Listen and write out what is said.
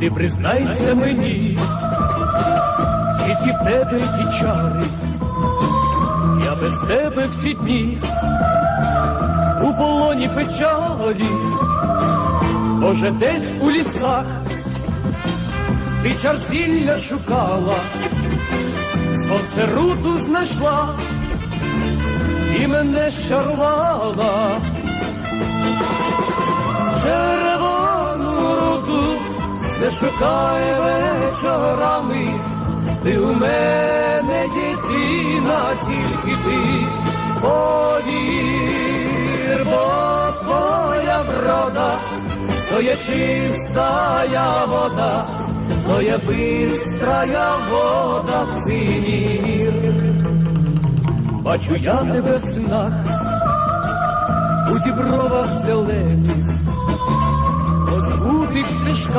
ти признайся мені, тільки в тебе ті чари, я без тебе всі дні, у полоні печалі, може десь у лісах, ти чарсілля шукала, сонце руту знайшла і мене щарувала. Не шукай вечорами, ти у мене єдина, тільки ти повір, бо твоя врода, то є чистая вода, то є бистрая вода синір. Бачу я тебе в снах, у дібровах зелених, по забутих стежках.